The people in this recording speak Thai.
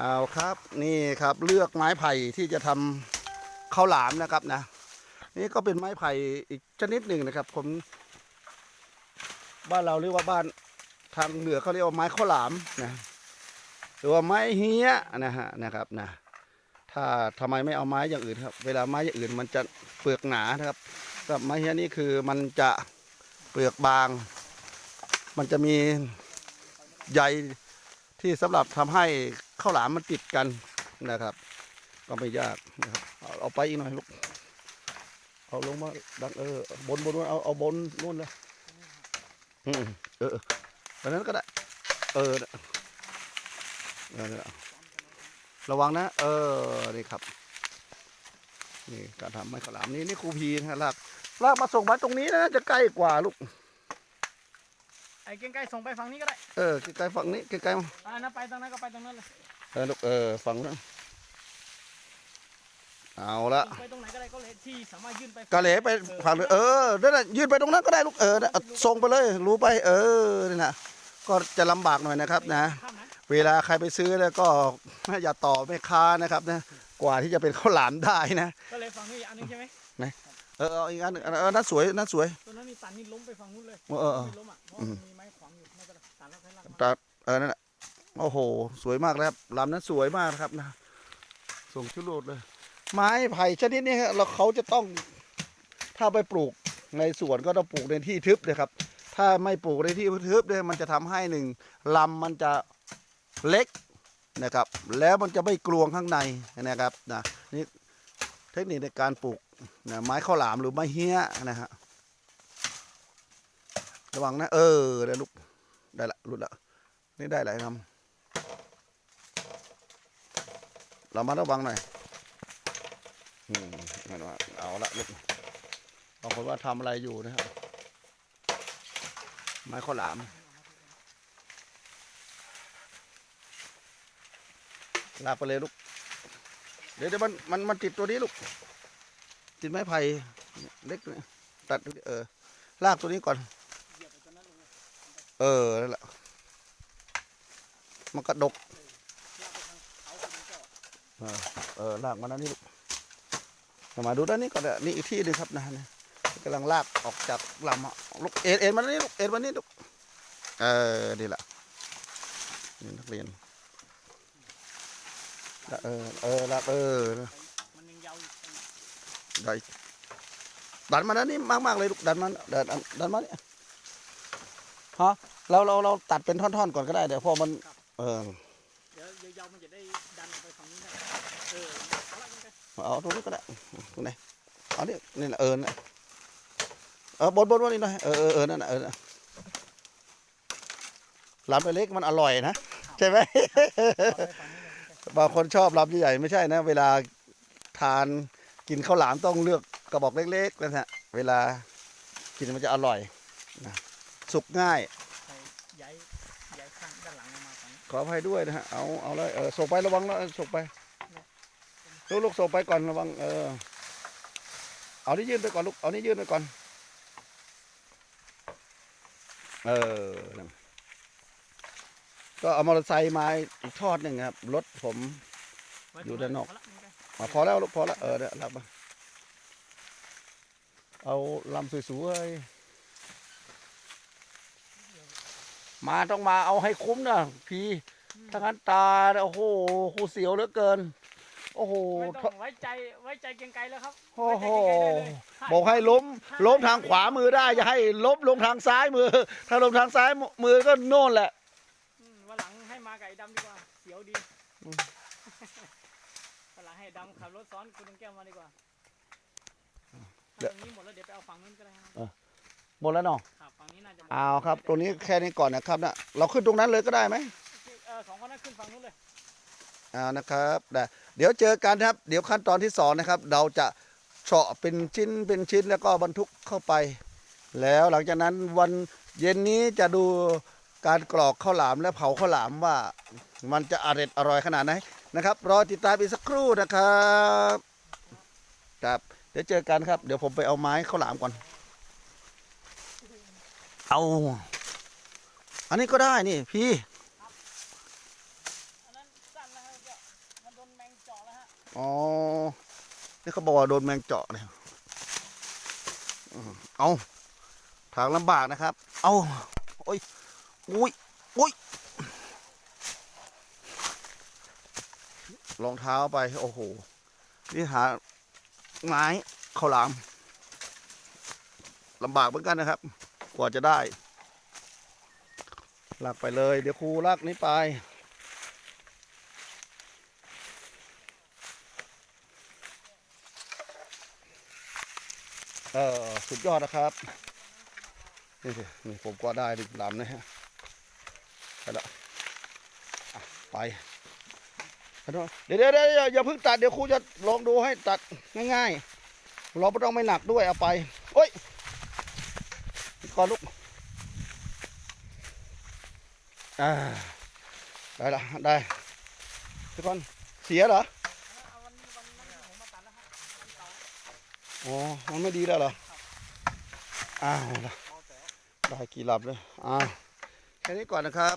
เอาครับนี่ครับเลือกไม้ไผ่ที่จะทำข้าวหลามนะครับนะ นี่ก็เป็นไม้ไผ่อีกชนิดหนึ่งนะครับ ผม บ้านเราเรียกว่าบ้านทางเหนือเขาเรียกว่าไม้ข้าวหลามนะหรือว่าไม้เฮียนะฮะนะครับนะถ้าทำไมไม่เอาไม้อย่างอื่นครับ เวลาไม้อย่างอื่นมันจะเปลือกหนานะครับแต่ไม้เฮียนี่คือมันจะเปลือกบาง มันจะมีใยที่สำหรับทำให้ ข้าวหลามมันติดกันนะครับ ก็ไม่ยากนะครับเอาเอาไปอีกหน่อยลูกเอาลงมาดันเออบนบนเอาเอาบนนู่นเลยอืมเออเออแบบนั้นก็ได้ เออระวังนะ เออนี่ครับนี่การทำไม้ขาวหลามนี่นี่ครูพีนะลากลากมาส่งมาตรงนี้นะจะใกล้กว่าลูก ไอ้เก่งไก่ส่งไปฝั่งนี้ก็ได้ เออใกล้ๆฝั่งนี้ใกล้ๆมาอ่านะไปตรงนั้นก็ไปตรงนั้นเลยเออลูกเออฝั่งนั้นเอาละส่งไปตรงไหนก็ได้ก็เลยที่สามารถยื่นไปกะเหลไปฝั่งเลยเออนั่นน่ะยืนไปตรงนั้นก็ได้ลูกเออนะเอาส่งไปเลย รู้ไปเออนี่นะก็จะลำบากหน่อยนะครับนะ ข้ามนะเวลาใครไปซื้อแล้วก็ อย่าต่อแม่ค้านะครับนะกว่าที่จะเป็นข้าวหลามได้นะก็เลยฝั่งนี้อีกอันหนึงใช่ไหม เออเอาอีกอันหนึ่งอันเออนั่นสวยนั่นสวย ตัวนั้นนี่ตันนี่ล้มไปฝั่งนู้นเลยเออเออเออ ไม่ล้มอะเพราะมันมีไม้ขวางอยู่ไม่เป็นไรตันแล้วค่อยลากมาตัดเออนั่นแหละโอ้โห สวยมากแล้วครับลำนั้นสวยมากนะครับนะส่งชุดโลดเลย ไม้ไผ่ชนิดนี้ครับเราเขาจะต้องถ้าไปปลูกในสวนก็ต้องปลูกในที่ทึบนะครับ ถ้าไม่ปลูกในที่ทึบเนี่ยมันจะทำให้หนึ่งลำมันจะเล็กนะครับ แล้วมันจะไม่กลวงข้างในนะครับนะนี่เทคนิคในการปลูก นะไม้ข้าวหลามหรือไม้เฮี้ยนะฮะระวังนะเออได้ลูกได้ละหลุดละนี่ได้หลายคำเรามาระวังหน่อยอืมนั่นว่าเอาละลูกบางคนว่าทำอะไรอยู่นะครับ ไม้ข้าวหลามลากไปเลยลูก เดี๋ยวเดี๋ยวมันมันมันติดตัวนี้ลูก ติดไม้ไผ่เล็กเนี่ยตัดเออลากตัวนี้ก่อน เออนั่นแหละมันกระดกเออเออลากมาด้านนี้ลูกมาดูด้านนี้ก่อนเดี๋ยนี่อีกที่นึงครับนะนะกำลังลากออกจากลำลูกเอ็นเอ็นมาด้านนี้ลูกเอ็นมานี่ลูกเออนี่แหละนี่นักเรียนเออเออลากเออ มันยังยาวอยู่ ได้ดันมาด้านนี้มากมากเลยลูกดันมาดันดันดันมาเนี่ยฮะเราเราเราตัดเป็นท่อนๆก่อนก็ได้เดี๋ยวพอมัน เออเดี๋ยวยาวมันจะได้ดันไปฝั่งนี้ได้เออเอาตรงนี้ก็ได้ตรงไหนเอาเนี่ยนี่นะเออนะเออบนบนบนนี่หน่อยเออเออเออนั่นเออน่ะลำเล็กมันอร่อยนะใช่ไหมบางคนชอบลำใหญ่ไม่ใช่นะ เวลาทาน กินข้าวหลามต้องเลือกกระบอกเล็กๆนะฮะเวลากินมันจะอร่อยนะสุกง่ายใส่ย้ายย้ายข้างด้านหลังลงมาฝั่งนี้ขออภัยด้วยนะฮะเอาเอาเลยเออส่งไประวังนะส่งไปลูกลูกส่งไปก่อนระวังเออเอานี่ยื่นไปก่อนลูกเอานี่ยื่นไปก่อนเออนั่นก็เอามอเตอร์ไซค์มาอีกทอดหนึ่งครับรถผมไว้อยู่ด้านนอกเละเก่งไก่ มาพอแล้วลูกพอแล้วเออเนี่ยรับมาเอาลำสวยๆมาต้องมาเอาให้คุ้มนะพี่ถ้างั้นตาเนี่ยโอ้โหครูเสียวเหลือเกิน โอ้โหไม่ต้องไว้ใจไว้ใจเก่งไก่แล้วครับโอ้โหไว้ใจเก่งไก่ได้เลยบอกให้ล้มล้มทางขวามือได้อย่าให้ล้มลงทางซ้ายมือ ถ้าลงทางซ้ายมือก็โน่นแหละอืมวันหลังให้มาไก่ดำดีกว่าเสียวดีอืมวันหลัง ให้ดำขับรถซ้อนคุณลุงแก้วมาดีกว่าเดี๋ยวตรงนี้หมดแล้วเดี๋ยวไปเอาฝั่งนู้นก็ได้ครับหมดแล้วเนาะครับฝั่งนี้น่าจะหมดเอาครับ ตรงนี้แค่นี้ก่อนนะครับนะเราขึ้นตรงนั้นเลยก็ได้ไหมเออสองคนนั้นขึ้นฝั่งนู้นเลย เอานะครับได้เดี๋ยวเจอกันครับ เดี๋ยวขั้นตอนที่สองนะครับ เราจะเฉาะเป็นชิ้นเป็นชิ้นแล้วก็บรรทุกเข้าไป แล้วหลังจากนั้นวันเย็นนี้จะดูการกรอกข้าวหลามและเผาข้าวหลามว่า มันจะอร่อยอร่อยขนาดไหน นะครับ รอติดตามอีกสักครู่นะครับครับเดี๋ยวเจอกันครับ เดี๋ยวผมไปเอาไม้ข้าวหลามก่อน เอา อันนี้ก็ได้นี่พี่อ๋อ นี่เขาบอกว่าโดนแมงเจาะเนี่ยเอาทางลำบากนะครับ เอาโอ้ยโอ้ยโอ้ย รองเท้าไป โอ้โห นี่หาไม้ข้าวหลามลำบากเหมือนกันนะครับ กว่าจะได้ลากไปเลย เดี๋ยวครูลากนี้ไป เออสุดยอดนะครับ นี่สินี่ผมก็ได้ดึงลำนะฮะ ไปละ ไป เดี๋ยวเดี๋ยวเดี๋ยวอย่าเพิ่งตัดเดี๋ยวครูจะลองดูให้ตัดง่ายๆ เราไม่ต้องไม่หนักด้วยเอาไปโอ้ยก่อนลูกอ่าได้ละได้ทุกคนเสียเหรอเอาวันวันนั้นผมมาตัดแล้วฮะวันเสาร์อ๋อมันไม่ดีแล้วเหรออ้าวได้กี่หลับเลยอ้าวแค่นี้ก่อนนะครับ